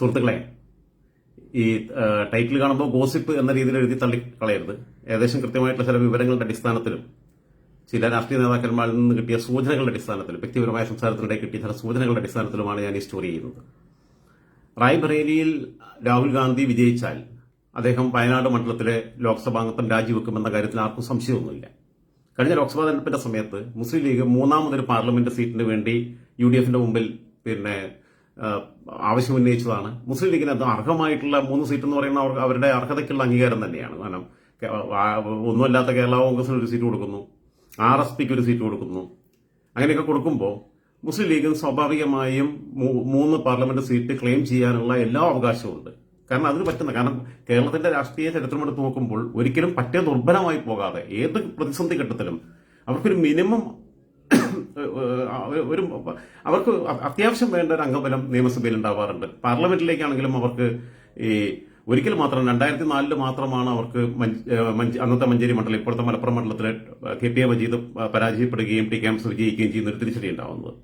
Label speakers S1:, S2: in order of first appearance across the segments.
S1: സുഹൃത്തുക്കളെ ഈ ടൈറ്റിൽ കാണുമ്പോൾ ഗോസിപ്പ് എന്ന രീതിയിൽ എഴുതി തള്ളി കളയരുത് ഏകദേശം കൃത്യമായിട്ടുള്ള ചില വിവരങ്ങളുടെ അടിസ്ഥാനത്തിലും ചില രാഷ്ട്രീയ നേതാക്കന്മാരിൽ നിന്ന് കിട്ടിയ സൂചനകളുടെ അടിസ്ഥാനത്തിലും വ്യക്തിപരമായ സംസാരത്തിനിടെ കിട്ടിയ ചില സൂചനകളുടെ അടിസ്ഥാനത്തിലുമാണ് ഞാൻ ഈ സ്റ്റോറി ചെയ്യുന്നത്. റായ്ബറേലിയിൽ രാഹുൽ ഗാന്ധി വിജയിച്ചാൽ അദ്ദേഹം വയനാട് മണ്ഡലത്തിലെ ലോക്സഭാംഗത്വം രാജിവെക്കുമെന്ന കാര്യത്തിൽ ആർക്കും സംശയമൊന്നുമില്ല. കഴിഞ്ഞ ലോക്സഭാ തെരഞ്ഞെടുപ്പിന്റെ സമയത്ത് മുസ്ലിം ലീഗ് മൂന്നാമതൊരു പാർലമെന്റ് സീറ്റിന് വേണ്ടി യു ഡി എഫിന്റെ മുമ്പിൽ പിന്നെ ആ, ആവശ്യം ഉന്നയിച്ചതാണ്. മുസ്ലിം ലീഗിന് അത് അർഹമായിട്ടുള്ള മൂന്ന് സീറ്റ് എന്ന് പറയുന്ന അവരുടെ അർഹതയ്ക്കുള്ള അംഗീകാരം തന്നെയാണ്. കാരണം ഒന്നുമല്ലാത്ത കേരള കോൺഗ്രസിന് ഒരു സീറ്റ് കൊടുക്കുന്നു. ആർ എസ് പിക്ക് ഒരു സീറ്റ് കൊടുക്കുന്നു. അങ്ങനെയൊക്കെ കൊടുക്കുമ്പോൾ മുസ്ലിം ലീഗിന് സ്വാഭാവികമായും മൂന്ന് പാർലമെന്റ് സീറ്റ് ക്ലെയിം ചെയ്യാനുള്ള എല്ലാ അവകാശവും ഉണ്ട്. കാരണം അതിന് പറ്റുന്ന കാരണം കേരളത്തിന്റെ രാഷ്ട്രീയ ചരിത്രമെടുത്ത് നോക്കുമ്പോൾ ഒരിക്കലും പറ്റേ ദുർബലമായി പോകാതെ ഏത് പ്രതിസന്ധി ഘട്ടത്തിലും അവർക്കൊരു മിനിമം ഒരു അവർക്ക് അത്യാവശ്യം വേണ്ട ഒരു അംഗബലം നിയമസഭയിൽ ഉണ്ടാവാറുണ്ട്. പാർലമെന്റിലേക്കാണെങ്കിലും അവർക്ക് ഈ ഒരിക്കൽ മാത്രം രണ്ടായിരത്തി നാലിൽ മാത്രമാണ് അവർക്ക് അന്നത്തെ മഞ്ചേരി മണ്ഡലം ഇപ്പോഴത്തെ മലപ്പുറം മണ്ഡലത്തിൽ കെ പി എ മജീദ് പരാജയപ്പെടുകയും ടി കെ വിജയിക്കുകയും ചെയ്യുന്ന ഒരു തിരിച്ചടി ഉണ്ടാവുന്നത്.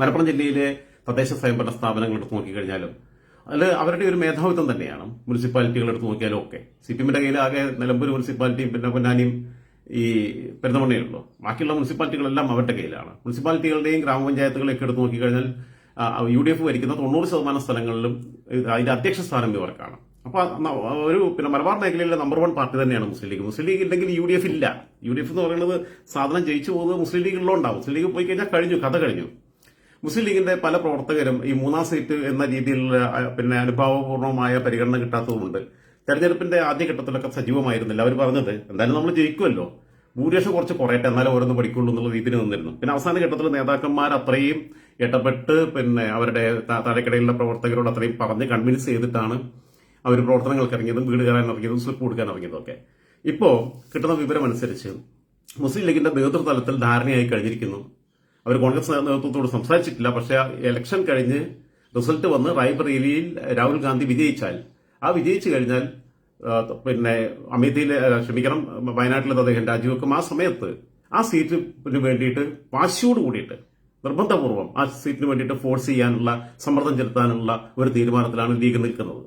S1: മലപ്പുറം ജില്ലയിലെ തദ്ദേശ സ്വയംഭരണ സ്ഥാപനങ്ങൾ എടുത്ത് നോക്കിക്കഴിഞ്ഞാലും അതിൽ അവരുടെ ഒരു മേധാവിത്വം തന്നെയാണ്. മുനിസിപ്പാലിറ്റികൾ എടുത്ത് നോക്കിയാലും ഒക്കെ. സി പി എമ്മിന്റെ കയ്യിൽ ആകെ നിലമ്പൂർ മുനിസിപ്പാലിറ്റിയും പിന്നെ പൊന്നാനിയും ഈ പെരുന്തമണ്ണയുള്ളൂ ബാക്കിയുള്ള മുനിസിപ്പാലിറ്റികളെല്ലാം അവരുടെ കയ്യിലാണ്. മുനിസിപ്പാലിറ്റികളുടെയും ഗ്രാമപഞ്ചായത്തുകളെയൊക്കെ എടുത്ത് നോക്കിക്കഴിഞ്ഞാൽ യു ഡി എഫ് ഭരിക്കുന്ന തൊണ്ണൂറ് ശതമാനം സ്ഥലങ്ങളിലും അതിന്റെ അധ്യക്ഷ സ്ഥാനം ഇവർക്കാണ്. അപ്പൊ ഒരു പിന്നെ മലബാർ മേഖലയിലെ നമ്പർ വൺ പാർട്ടി തന്നെയാണ് മുസ്ലിം ലീഗ്. മുസ്ലിം ലീഗ് ഇല്ലെങ്കിൽ യു ഡി എഫ് ഇല്ല. യു ഡി എഫ് എന്ന് പറയുന്നത് സാധനം ജയിച്ചു പോകുന്നത് മുസ്ലിം ലീഗിലുണ്ടാവും മുസ്ലിം ലീഗ് പോയി കഴിഞ്ഞാൽ കഴിഞ്ഞു കഥ കഴിഞ്ഞു. മുസ്ലിം ലീഗിന്റെ പല പ്രവർത്തകരും ഈ മൂന്നാം സീറ്റ് എന്ന രീതിയിലുള്ള പിന്നെ അനുഭാവപൂർണമായ പരിഗണന കിട്ടാത്തതുകൊണ്ട് തെരഞ്ഞെടുപ്പിന്റെ ആദ്യഘട്ടത്തിലൊക്കെ സജീവമായിരുന്നില്ല. അവർ പറഞ്ഞത് എന്തായാലും നമ്മൾ ജയിക്കുമല്ലോ. ഭൂരിപക്ഷം കുറച്ച് കുറയട്ടെ എന്നാലും ഓരോന്ന് പഠിക്കുള്ളൂ എന്നുള്ള രീതിയിൽ നിന്നിരുന്നു. പിന്നെ അവസാന ഘട്ടത്തിൽ നേതാക്കന്മാർ അത്രയും ഇടപെട്ട് പിന്നെ അവരുടെ താഴെക്കിടയിലുള്ള പ്രവർത്തകരോട് അത്രയും പറഞ്ഞ് കൺവിൻസ് ചെയ്തിട്ടാണ് അവർ പ്രവർത്തനങ്ങൾക്ക് ഇറങ്ങിയതും വീട് കയറാൻ ഇറങ്ങിയതും സ്ലിപ്പ് കൊടുക്കാൻ ഇറങ്ങിയതും ഒക്കെ. ഇപ്പോൾ കിട്ടുന്ന വിവരം അനുസരിച്ച് മുസ്ലിം ലീഗിന്റെ നേതൃതലത്തിൽ ധാരണയായി കഴിഞ്ഞിരിക്കുന്നു. അവർ കോൺഗ്രസ് നേതൃത്വത്തോട് സംസാരിച്ചിട്ടില്ല പക്ഷേ ഇലക്ഷൻ കഴിഞ്ഞ് റിസൾട്ട് വന്ന് റായ്ബറേലിയിൽ രാഹുൽ ഗാന്ധി വിജയിച്ചാൽ ആ വിജയിച്ചു കഴിഞ്ഞാൽ പിന്നെ അല്ല, ക്ഷമിക്കണം വയനാട്ടിലെ അദ്ദേഹം രാജിവെക്കും. ആ സമയത്ത് ആ സീറ്റിന് വേണ്ടിയിട്ട് വാശിയോട് കൂടിയിട്ട് നിർബന്ധപൂർവം ആ സീറ്റിന് വേണ്ടിയിട്ട് ഫോഴ്സ് ചെയ്യാനുള്ള സമ്മർദ്ദം ചെലുത്താനുള്ള ഒരു തീരുമാനത്തിലാണ് ലീഗ് നിൽക്കുന്നത്.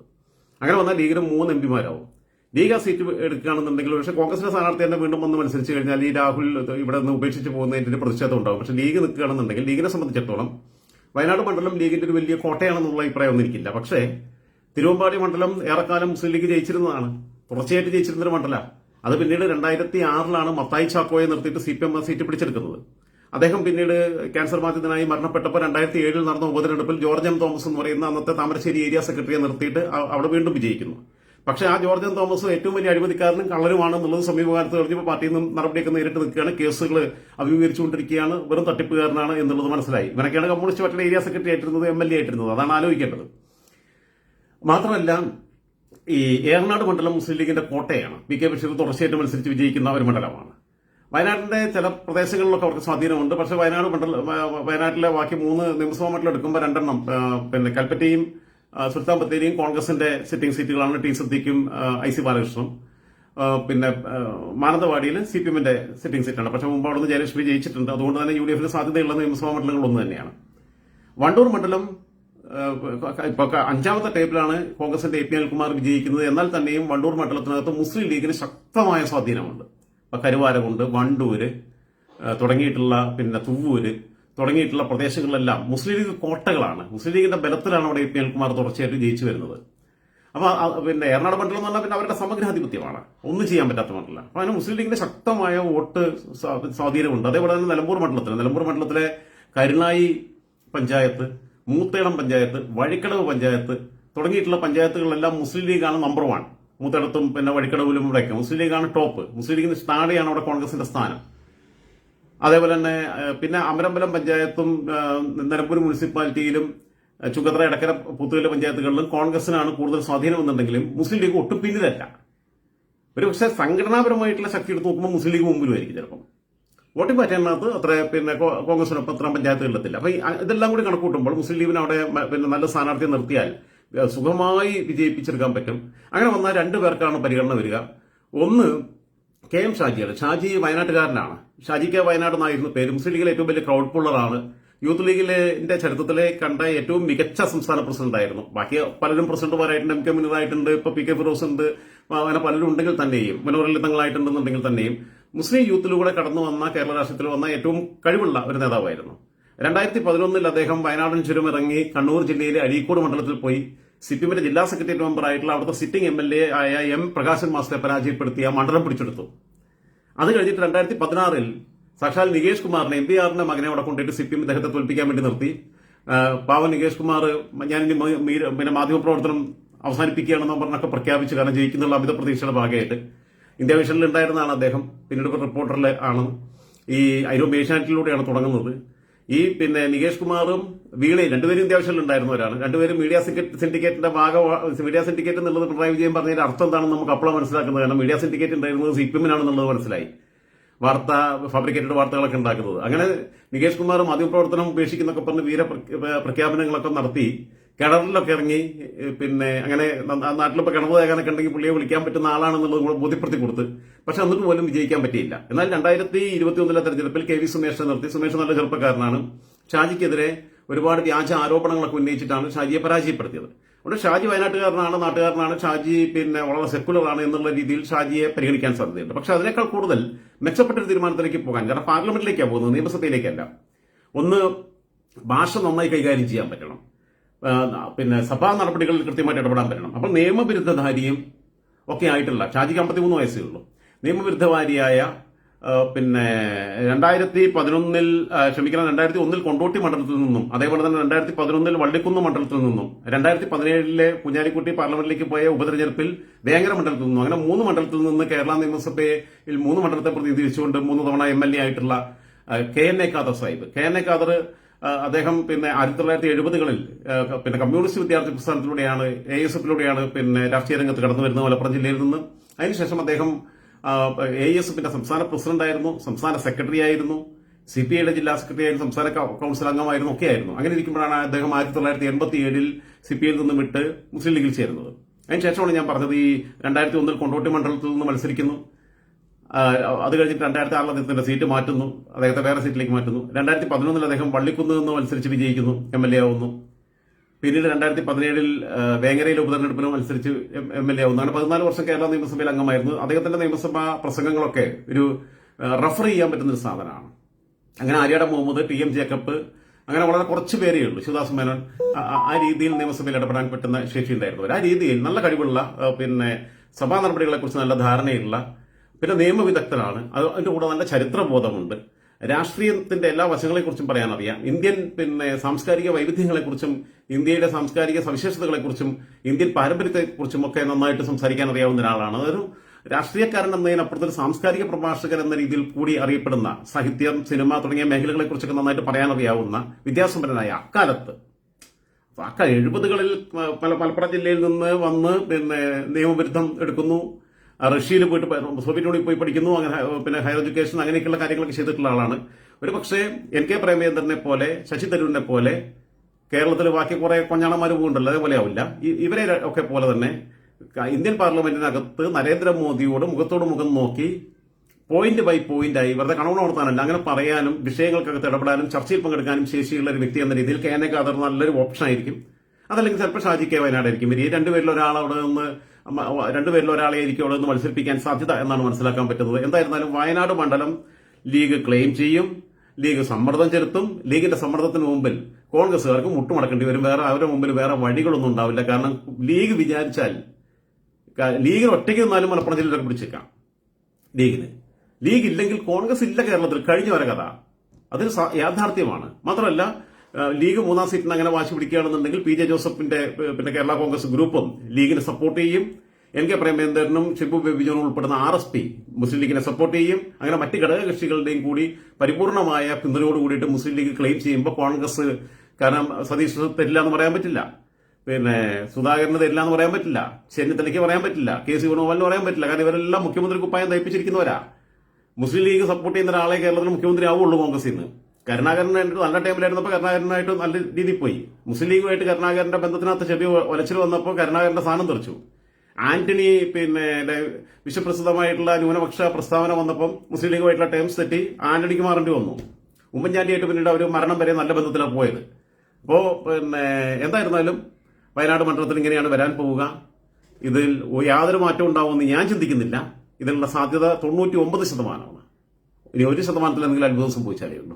S1: അങ്ങനെ വന്നാൽ ലീഗിന് മൂന്ന് എം പിമാരാവും. ലീഗ് ആ സീറ്റ് എടുക്കുകയാണെന്നുണ്ടെങ്കിൽ പക്ഷേ കോൺഗ്രസിന്റെ സ്ഥാനാർത്ഥി തന്നെ വീണ്ടും വന്ന് മത്സരിച്ച് കഴിഞ്ഞാൽ ഈ രാഹുൽ ഇവിടെ നിന്ന് ഉപേക്ഷിച്ച് പോകുന്നതിന്റെ പ്രതിഷേധം ഉണ്ടാവും. പക്ഷേ ലീഗ് നിൽക്കുകയാണെന്നുണ്ടെങ്കിൽ ലീഗിനെ സംബന്ധിച്ചിടത്തോളം വയനാട് മണ്ഡലം ലീഗിന്റെ ഒരു വലിയ കോട്ടയാണെന്നുള്ള അഭിപ്രായം ഒന്നും എനിക്കില്ല. പക്ഷേ തിരുവമ്പാടി മണ്ഡലം ഏറെക്കാലം മുസ്ലിം ലീഗ് ജയിച്ചിരുന്നതാണ്. തുടർച്ചയായിട്ട് ജയിച്ചിരുന്ന ഒരു മണ്ഡല. അത് പിന്നീട് രണ്ടായിരത്തി ആറിലാണ് മത്തായി ചാക്കോയെ നിർത്തിയിട്ട് സി പി എം സീറ്റ് പിടിച്ചെടുക്കുന്നത്. അദ്ദേഹം പിന്നീട് ക്യാൻസർ ബാധിതനായി മരണപ്പെട്ടപ്പോൾ രണ്ടായിരത്തി ഏഴിൽ നടന്ന ഉപതെരഞ്ഞെടുപ്പിൽ ജോർജ് എം തോമസ് എന്ന് പറയുന്ന അന്നത്തെ താമരശ്ശേരി ഏരിയ സെക്രട്ടറിയെ നിർത്തിയിട്ട് അവിടെ വീണ്ടും വിജയിക്കുന്നു. പക്ഷേ ആ ജോർജ് എം തോമസ് ഏറ്റവും വലിയ അഴിമതിക്കാരനും കള്ളരുമാണെന്നുള്ളത് സമീപകാലത്ത് കഴിഞ്ഞപ്പോൾ പാർട്ടിയിൽ നിന്നും നടപടിയൊക്കെ നേരിട്ട് നിൽക്കുകയാണ്. കേസുകൾ അഭിമുഖീകരിച്ചുകൊണ്ടിരിക്കുകയാണ്. വെറും തട്ടിപ്പുകാരനാണ് എന്നുള്ളത് മനസ്സിലായി. ഇവനൊക്കെയാണ് കമ്മ്യൂണിസ്റ്റ് പാർട്ടിയുടെ ഏരിയ സെക്രട്ടറി ആയിട്ടിരുന്നത് എം എൽ എ ആയിട്ടിരുന്നത്. അതാണ് ആലോചിക്കേണ്ടത്. മാത്രമല്ല ഈ ഏറനാട് മണ്ഡലം മുസ്ലിം ലീഗിന്റെ കോട്ടയാണ്. പി കെ ബഷീർ തുടർച്ചയായിട്ട് മത്സരിച്ച് വിജയിക്കുന്ന ഒരു മണ്ഡലമാണ്. വയനാട്ടിന്റെ ചില പ്രദേശങ്ങളിലൊക്കെ അവർക്ക് സ്വാധീനമുണ്ട്. പക്ഷെ വയനാട് മണ്ഡലം വയനാട്ടിലെ ബാക്കി മൂന്ന് നിയമസഭാ മണ്ഡലം എടുക്കുമ്പോൾ രണ്ടെണ്ണം പിന്നെ കൽപ്പറ്റയും സുൽത്താൻ ബത്തേരിയും കോൺഗ്രസിന്റെ സിറ്റിംഗ് സീറ്റുകളാണ് ടി സദ്യക്കും ഐ സി ബാലകൃഷ്ണനും. പിന്നെ മാനന്തവാടിയിൽ സി പി എമ്മിന്റെ സിറ്റിംഗ് സീറ്റാണ്. പക്ഷെ മുമ്പ് അവിടുന്ന് ജയലക്ഷ്മി ജയിച്ചിട്ടുണ്ട്. അതുകൊണ്ട് തന്നെ യു ഡി എഫിന് സാധ്യതയുള്ള നിയമസഭാ മണ്ഡലങ്ങൾ ഒന്ന് തന്നെയാണ്. വണ്ടൂർ മണ്ഡലം അഞ്ചാമത്തെ ടേബിളാണ് കോൺഗ്രസിന്റെ എ പി അനിൽകുമാർ വിജയിക്കുന്നത്. എന്നാൽ തന്നെയും വണ്ടൂർ മണ്ഡലത്തിനകത്ത് മുസ്ലിം ലീഗിന് ശക്തമായ സ്വാധീനമുണ്ട്. ഇപ്പം കരുവാരകുണ്ട് വണ്ടൂര് തുടങ്ങിയിട്ടുള്ള പിന്നെ തുവ്വൂര് തുടങ്ങിയിട്ടുള്ള പ്രദേശങ്ങളിലെല്ലാം മുസ്ലിം ലീഗ് കോട്ടകളാണ്. മുസ്ലിം ലീഗിന്റെ ബലത്തിലാണ് അവിടെ എ പി അനിൽകുമാർ തുടർച്ചയായിട്ട് ജയിച്ചു വരുന്നത്. അപ്പൊ പിന്നെ എറണാട് മണ്ഡലം എന്ന് പറഞ്ഞാൽ പിന്നെ അവരുടെ സമഗ്രാധിപത്യമാണ്. ഒന്നും ചെയ്യാൻ പറ്റാത്ത മണ്ഡലം. അപ്പോൾ അതിന് മുസ്ലിം ലീഗിന്റെ ശക്തമായ വോട്ട് സ്വാ- സ്വാധീനമുണ്ട്. അതേപോലെ തന്നെ നിലമ്പൂർ മണ്ഡലത്തിൽ നിലമ്പൂർ മണ്ഡലത്തിലെ കരുണായി പഞ്ചായത്ത് മൂത്തേടം പഞ്ചായത്ത് വഴിക്കടവ് പഞ്ചായത്ത് തുടങ്ങിയിട്ടുള്ള പഞ്ചായത്തുകളിലെല്ലാം മുസ്ലിം ലീഗാണ് നമ്പർ വൺ മൂത്തേടത്തും പിന്നെ വഴിക്കടവിലും ഇവിടെയൊക്കെ. മുസ്ലിം ലീഗാണ് ടോപ്പ് മുസ്ലിം ലീഗിന് താഴെയാണ് അവിടെ കോൺഗ്രസിന്റെ സ്ഥാനം. അതേപോലെ തന്നെ പിന്നെ അമരമ്പലം പഞ്ചായത്തും നിലമ്പൂർ മുനിസിപ്പാലിറ്റിയിലും ചുങ്കത്ര എടക്കര പുത്തുകല പഞ്ചായത്തുകളിലും കോൺഗ്രസിനാണ് കൂടുതൽ സ്വാധീനം എന്നുണ്ടെങ്കിലും മുസ്ലിം ലീഗ് ഒട്ടും പിന്നിലല്ല. ഒരു പക്ഷേ സംഘടനാപരമായിട്ടുള്ള ശക്തി എടുത്ത് നോക്കുമ്പോൾ മുസ്ലിം ലീഗ് മുമ്പിലുമായിരിക്കും ചിലപ്പം. വോട്ടിംഗ് പാറ്റേണിനകത്ത് അത്ര പിന്നെ കോൺഗ്രസിനൊപ്പം അത്ര പഞ്ചായത്തുകളിലെത്തില്ല അപ്പൊ ഈ അ- ഇതെല്ലാം കൂടി കണക്കൂട്ടുമ്പോൾ മുസ്ലിം ലീഗിന് അവിടെ പിന്നെ നല്ല സ്ഥാനാർത്ഥിയെ നിർത്തിയാൽ സുഖമായി വിജയിപ്പിച്ചെടുക്കാൻ പറ്റും. അങ്ങനെ വന്നാൽ രണ്ടു പേർക്കാണ് പരിഗണന വരിക. ഒന്ന് കെ എം ഷാജിയാണ് ഷാജി വയനാട്ടുകാരനാണ്. ഷാജിക്ക് വയനാട് എന്നായിരുന്നു പേര്. മുസ്ലിം ലീഗിലെ ഏറ്റവും വലിയ ക്രൗഡ് പുള്ളറാണ് യൂത്ത് ലീഗിലെ ചരിത്രത്തിലെ കണ്ട ഏറ്റവും മികച്ച സംസ്ഥാന പ്രസിഡന്റ് ആയിരുന്നു. ബാക്കി പലരും പ്രസിഡന്റുമാരായിട്ടുണ്ട് എം കെ മുനീറായിട്ടുണ്ട് ഇപ്പൊ പി കെ ഫിറോസ് ഉണ്ട്. അങ്ങനെ പലരും ഉണ്ടെങ്കിൽ തന്നെയും മനോരലിതങ്ങളായിട്ടുണ്ടെന്നുണ്ടെങ്കിൽ തന്നെയും. മുസ്ലിം യൂത്തിലൂടെ കടന്നു വന്ന കേരള രാഷ്ട്രത്തിൽ വന്ന ഏറ്റവും കഴിവുള്ള ഒരു നേതാവായിരുന്നു. രണ്ടായിരത്തി പതിനൊന്നിൽ അദ്ദേഹം വയനാടൻ ചുരം ഇറങ്ങി കണ്ണൂർ ജില്ലയിലെ അരീക്കോട് മണ്ഡലത്തിൽ പോയി സിപിഎമ്മിന്റെ ജില്ലാ സെക്രട്ടേറിയറ്റ് മെമ്പറായിട്ടുള്ള അവിടുത്തെ സിറ്റിംഗ് എം എൽ എ ആയ എം പ്രകാശൻ മാസ്റ്ററെ പരാജയപ്പെടുത്തി ആ മണ്ഡലം പിടിച്ചെടുത്തു. അത് കഴിഞ്ഞിട്ട് രണ്ടായിരത്തി പതിനാറിൽ സാക്ഷാൽ നികേഷ് കുമാറിനെ എം പി ആറിന്റെ മകനെ അവിടെ കൊണ്ടുപോയിട്ട് സിപിഎം ഇദ്ദേഹത്തെ തോൽപ്പിക്കാൻ വേണ്ടി നിർത്തി. പാവൻ പാവം നികേഷ് കുമാർ ഞാൻ പിന്നെ മാധ്യമപ്രവർത്തനം അവസാനിപ്പിക്കുകയാണെന്ന് പറഞ്ഞൊക്കെ പ്രഖ്യാപിച്ചു. കാരണം ജയിക്കുന്നുള്ള അമിത പ്രതീക്ഷയുടെ ഭാഗമായിട്ട് ഇന്ത്യ വിഷനിൽ ഉണ്ടായിരുന്നതാണ് അദ്ദേഹം. പിന്നീട് റിപ്പോർട്ടറിൽ ആണ്. ഈ ഐരോപ്പ് ഏഷ്യാനെറ്റിലൂടെയാണ് തുടങ്ങുന്നത്. ഈ പിന്നെ നികേഷ് കുമാറും വീണയും രണ്ടുപേരും ഇന്ത്യ മിഷനിൽ ഉണ്ടായിരുന്നവരാണ്. രണ്ടുപേരും മീഡിയ സിൻഡിക്കേറ്റിന്റെ ഭാഗം മീഡിയ സിൻഡിക്കേറ്റ് എന്നുള്ളത് പിണറായി വിജയൻ പറഞ്ഞതിന്റെ അർത്ഥം എന്താണെന്ന് നമുക്ക് അപ്പോഴാണ് മനസ്സിലാക്കുന്നത്. കാരണം മീഡിയ സിൻഡിക്കേറ്റ് ഉണ്ടായിരുന്നത് സി പി എമ്മിനാണെന്നുള്ളത് മനസ്സിലായി. വാർത്ത ഫാബ്രിക്കേറ്റഡ് വാർത്തകളൊക്കെ ഉണ്ടാക്കുന്നത്. അങ്ങനെ നികേഷ് കുമാർ മാധ്യമപ്രവർത്തനം ഉപേക്ഷിക്കുന്നൊക്കെ പറഞ്ഞ് വീര പ്രഖ്യാപനങ്ങളൊക്കെ നടത്തി. കിണറിലൊക്കെ ഇറങ്ങി പിന്നെ അങ്ങനെ നാട്ടിലൊക്കെ ആ നാട്ടിലിപ്പോ കിണർ തേക്കാനൊക്കെ ഉണ്ടെങ്കിൽ പുള്ളിയെ വിളിക്കാൻ പറ്റുന്ന ആളാണെന്നുള്ളത് കൂടെ ബോധ്യപ്പെടുത്തി കൊടുത്ത്. പക്ഷെ എന്നിട്ട് പോലും വിജയിക്കാൻ പറ്റിയില്ല. എന്നാൽ രണ്ടായിരത്തി ഇരുപത്തി ഒന്നിലെ തെരഞ്ഞെടുപ്പിൽ കെ വി സുമേഷിനെ നിർത്തി. സുമേഷ് നല്ല ചെറുപ്പക്കാരനാണ്. ഷാജിക്കെതിരെ ഒരുപാട് വ്യാജ ആരോപണങ്ങളൊക്കെ ഉന്നയിച്ചിട്ടാണ് ഷാജിയെ പരാജയപ്പെടുത്തിയത്. അതുകൊണ്ട് ഷാജി വയനാട്ടുകാരനാണ് നാട്ടുകാരനാണ്. ഷാജി പിന്നെ വളരെ സെക്കുലർ ആണ് എന്നുള്ള രീതിയിൽ ഷാജിയെ പരിഗണിക്കാൻ സാധ്യതയുണ്ട്. പക്ഷെ അതിനേക്കാൾ കൂടുതൽ മെച്ചപ്പെട്ട ഒരു തീരുമാനത്തിലേക്ക് പോകാൻ കാരണം പാർലമെന്റിലേക്കാണ് പോകുന്നത് നിയമസഭയിലേക്കല്ല. ഒന്ന് ഭാഷ നന്നായി കൈകാര്യം ചെയ്യാൻ പറ്റണം. പിന്നെ സഭാ നടപടികളിൽ കൃത്യമായിട്ട് ഇടപെടാൻ പറ്റണം അപ്പോൾ നിയമവിരുദ്ധധാരിയും ഒക്കെ ആയിട്ടുള്ള ഷാജിക്ക് അമ്പത്തിമൂന്ന് വയസ്സേ ഉള്ളൂ. നിയമവിരുദ്ധവാരിയായ പിന്നെ രണ്ടായിരത്തി പതിനൊന്നിൽ ക്ഷമിക്കണം രണ്ടായിരത്തി ഒന്നിൽ കൊണ്ടോട്ടി മണ്ഡലത്തിൽ നിന്നും അതേപോലെ തന്നെ രണ്ടായിരത്തി പതിനൊന്നിൽ വള്ളിക്കുന്ന് മണ്ഡലത്തിൽ നിന്നും രണ്ടായിരത്തി പതിനേഴിലെ കുഞ്ഞാലിക്കുട്ടി പാർലമെന്റിലേക്ക് പോയ ഉപതെരഞ്ഞെടുപ്പിൽ വേങ്ങര മണ്ഡലത്തിൽ നിന്നും അങ്ങനെ മൂന്ന് മണ്ഡലത്തിൽ നിന്ന് കേരള നിയമസഭയിൽ മൂന്ന് മണ്ഡലത്തെ പ്രതിനിധീകരിച്ചുകൊണ്ട് മൂന്ന് തവണ എം എൽ എ ആയിട്ടുള്ള K N A Khader Sahib. K N A Khader അദ്ദേഹം പിന്നെ ആയിരത്തി തൊള്ളായിരത്തി എഴുപതുകളിൽ പിന്നെ കമ്മ്യൂണിസ്റ്റ് വിദ്യാർത്ഥി പ്രസ്ഥാനത്തിലൂടെയാണ് എ എസ് എഫിലൂടെയാണ് പിന്നെ രാഷ്ട്രീയ രംഗത്ത് കടന്നു വരുന്നത് മലപ്പുറം ജില്ലയിൽ നിന്ന്. അതിനുശേഷം അദ്ദേഹം എ എസ് എഫിന്റെ സംസ്ഥാന പ്രസിഡന്റായിരുന്നു സംസ്ഥാന സെക്രട്ടറി ആയിരുന്നു സി പി ഐയുടെ ജില്ലാ സെക്രട്ടറി ആയിരുന്നു സംസ്ഥാന കൗൺസിൽ അംഗമായിരുന്നു ഒക്കെ ആയിരുന്നു. അങ്ങനെ ഇരിക്കുമ്പോഴാണ് അദ്ദേഹം ആയിരത്തി തൊള്ളായിരത്തി എൺപത്തി ഏഴിൽ സി പി ഐയിൽ നിന്ന് വിട്ട് മുസ്ലിം ലീഗിൽ ചേരുന്നത്. അതിനുശേഷമാണ് ഞാൻ പറഞ്ഞത് ഈ രണ്ടായിരത്തി ഒന്നിൽ കൊണ്ടോട്ടി മണ്ഡലത്തിൽ നിന്ന് മത്സരിക്കുന്നു. അത് കഴിഞ്ഞിട്ട് രണ്ടായിരത്തി ആറിൽ അദ്ദേഹത്തിന്റെ സീറ്റ് മാറ്റുന്നു. അദ്ദേഹത്തെ വേറെ സീറ്റിലേക്ക് മാറ്റുന്നു. രണ്ടായിരത്തി പതിനൊന്നിൽ അദ്ദേഹം വള്ളിക്കുന്ന് നിന്ന് മത്സരിച്ച് വിജയിക്കുന്നു എം എൽ എ ആവുന്നു. പിന്നീട് രണ്ടായിരത്തി പതിനേഴിൽ വേങ്ങരയിലെ ഉപതെരഞ്ഞെടുപ്പിന് മത്സരിച്ച് എം എൽ എ ആവുന്നു. അങ്ങനെ പതിനാല് വർഷം കേരള നിയമസഭയിൽ അംഗമായിരുന്നു. അദ്ദേഹത്തിന്റെ നിയമസഭാ പ്രസംഗങ്ങളൊക്കെ ഒരു റഫർ ചെയ്യാൻ പറ്റുന്ന ഒരു സാധനമാണ്. അങ്ങനെ ആര്യാട മുഹമ്മദ് ടി എം ജേക്കബ് അങ്ങനെ വളരെ കുറച്ച് പേരേ ഉള്ളൂ. ശിവദാസ് മേനോൻ ആ- രീതിയിൽ നിയമസഭയിൽ ഇടപെടാൻ പറ്റുന്ന ശേഷി ഉണ്ടായിരുന്നവർ ആ രീതിയിൽ നല്ല കഴിവുള്ള പിന്നെ സഭാ നടപടികളെ കുറിച്ച് നല്ല ധാരണയുള്ള പിന്നെ നിയമവിദഗ്ധനാണ്. അത് അതിന്റെ കൂടെ നല്ല ചരിത്രബോധമുണ്ട്. രാഷ്ട്രീയത്തിന്റെ എല്ലാ വശങ്ങളെക്കുറിച്ചും പറയാൻ അറിയാം ഇന്ത്യൻ പിന്നെ സാംസ്കാരിക വൈവിധ്യങ്ങളെക്കുറിച്ചും ഇന്ത്യയുടെ സാംസ്കാരിക സവിശേഷതകളെക്കുറിച്ചും ഇന്ത്യൻ പാരമ്പര്യത്തെക്കുറിച്ചും ഒക്കെ നന്നായിട്ട് സംസാരിക്കാൻ അറിയാവുന്ന ഒരാളാണ്. അതൊരു രാഷ്ട്രീയക്കാരൻ എന്നതിനപ്പുറത്ത് ഒരു സാംസ്കാരിക പ്രഭാഷകൻ എന്ന രീതിയിൽ കൂടി അറിയപ്പെടുന്ന സാഹിത്യം സിനിമ തുടങ്ങിയ മേഖലകളെക്കുറിച്ചൊക്കെ നന്നായിട്ട് പറയാൻ അറിയാവുന്ന വിദ്യാസമ്പന്നനായ അക്കാലത്ത്. അക്ക എഴുപതുകളിൽ മലപ്പുറം ജില്ലയിൽ നിന്ന് വന്ന് പിന്നെ നിയമവിരുദ്ധം എടുക്കുന്നു. റഷ്യയിൽ പോയിട്ട് സോവിയറ്റ് യൂണിയൻ പോയി പഠിക്കുന്നു അങ്ങനെ പിന്നെ ഹയർ എഡ്യൂക്കേഷൻ അങ്ങനെയൊക്കെയുള്ള കാര്യങ്ങളൊക്കെ ചെയ്തിട്ടുള്ള ആളാണ്. ഒരു പക്ഷേ എൻ കെ പ്രേമചന്ദ്രനെ പോലെ ശശി തരൂരിനെ പോലെ കേരളത്തിൽ ബാക്കി കുറെ കൊഞ്ഞാണന്മാർ പോകുന്നുണ്ടല്ലോ അതേപോലെ ആവില്ല. ഇവരെ ഒക്കെ പോലെ തന്നെ ഇന്ത്യൻ പാർലമെന്റിനകത്ത് നരേന്ദ്രമോദിയോട് മുഖത്തോട് മുഖം നോക്കി പോയിന്റ് ബൈ പോയിന്റ് ആയി വെറുതെ കണവണ നടത്താനല്ല അങ്ങനെ പറയാനും വിഷയങ്ങൾക്കകത്ത് ഇടപെടാനും ചർച്ചയിൽ പങ്കെടുക്കാനും ശേഷിയുള്ള ഒരു വ്യക്തി എന്ന രീതിയിൽ കെ നല്ലൊരു ഓപ്ഷൻ ആയിരിക്കും. അതല്ലെങ്കിൽ ചിലപ്പോൾ ഷാജി കെ വയനാടായിരിക്കും. ഈ രണ്ടുപേരിൽ ഒരാൾ അവിടെ നിന്ന് രണ്ടുപേരിൽ ഒരാളെ ആയിരിക്കും അവിടെ നിന്ന് മത്സരിപ്പിക്കാൻ സാധ്യത എന്നാണ് മനസ്സിലാക്കാൻ പറ്റുന്നത്. എന്തായിരുന്നാലും വയനാട് മണ്ഡലം ലീഗ് ക്ലെയിം ചെയ്യും ലീഗ് സമ്മർദ്ദം ചെലുത്തും ലീഗിന്റെ സമ്മർദ്ദത്തിന് മുമ്പിൽ കോൺഗ്രസുകാർക്ക് മുട്ടുമടക്കേണ്ടി വരും. വേറെ അവരുടെ മുമ്പിൽ വേറെ വഴികളൊന്നും ഉണ്ടാവില്ല. കാരണം ലീഗ് വിചാരിച്ചാൽ ലീഗിന് ഒറ്റയ്ക്ക് നിന്നാലും മലപ്പുറം ജില്ലയിലൊക്കെ പിടിച്ചേക്കാം ലീഗിന്. ലീഗ് ഇല്ലെങ്കിൽ കോൺഗ്രസ് ഇല്ല കേരളത്തിൽ. കഴിഞ്ഞ വരെ കഥ. അതൊരു യാഥാർത്ഥ്യമാണ്. മാത്രമല്ല ലീഗ് മൂന്നാം സീറ്റിന് അങ്ങനെ വാശി പിടിക്കുകയാണെന്നുണ്ടെങ്കിൽ പി ജെ ജോസഫിന്റെ പിന്നെ കേരള കോൺഗ്രസ് ഗ്രൂപ്പും ലീഗിനെ സപ്പോർട്ട് ചെയ്യും. എൻ കെ പ്രേമേന്ദ്രനും ഷിബു ബേബിജോനും ഉൾപ്പെടുന്ന ആർ എസ് പി മുസ്ലിം ലീഗിനെ സപ്പോർട്ട് ചെയ്യും. അങ്ങനെ മറ്റ് ഘടകകക്ഷികളുടെയും കൂടി പരിപൂർണമായ പിന്തുണയോട് കൂടിയിട്ട് മുസ്ലിം ലീഗ് ക്ലെയിം ചെയ്യുമ്പോൾ കോൺഗ്രസ് കാരണം സതീഷ് തരില്ല എന്ന് പറയാൻ പറ്റില്ല. പിന്നെ സുധാകരന് തരില്ല എന്ന് പറയാൻ പറ്റില്ല. ചെന്നിത്തലയ്ക്ക് പറയാൻ പറ്റില്ല. കെ സി വേണുഗോപാലിന് പറയാൻ പറ്റില്ല. കാരണം ഇവരെല്ലാം മുഖ്യമന്ത്രി കുപ്പായം തയ്പ്പിച്ചിരിക്കുന്നവരാ. മുസ്ലിം ലീഗ് സപ്പോർട്ട് ചെയ്യുന്ന ഒരാളെ കേരളത്തിൽ മുഖ്യമന്ത്രി ആവുള്ളൂ കോൺഗ്രസിൽ നിന്ന്. കരുണാകരനായിട്ട് നല്ല ടൈമിലായിരുന്നപ്പോൾ കരുണാകരനായിട്ട് നല്ല രീതിയിൽ പോയി. മുസ്ലിം ലീഗുമായിട്ട് കരുണാകരന്റെ ബന്ധത്തിനകത്ത് ചെറിയ ഒലച്ചിൽ വന്നപ്പോൾ കരുണാകരന്റെ സ്ഥാനം തെറിച്ചു. ആന്റണി പിന്നെ വിശ്വപ്രസിദ്ധമായിട്ടുള്ള ന്യൂനപക്ഷ പ്രസ്താവന വന്നപ്പം മുസ്ലിം ലീഗുമായിട്ടുള്ള ടേംസ് തെറ്റി ആന്റണിക്ക് മാറേണ്ടി വന്നു. ഉമ്മൻചാണ്ടിയായിട്ട് പിന്നീട് അവർ മരണം വരെ നല്ല ബന്ധത്തിലാണ് പോയത്. അപ്പോൾ പിന്നെ എന്തായിരുന്നാലും വയനാട് മണ്ഡലത്തിൽ ഇങ്ങനെയാണ് വരാൻ പോവുക. ഇതിൽ യാതൊരു മാറ്റവും ഉണ്ടാവുമെന്ന് ഞാൻ ചിന്തിക്കുന്നില്ല. ഇതിനുള്ള സാധ്യത തൊണ്ണൂറ്റി ഒമ്പത് ശതമാനമാണ്. ഇനി ഒരു ശതമാനത്തിൽ എന്തെങ്കിലും അത്ഭുതം സംഭവിച്ചാലേ ഉള്ളൂ.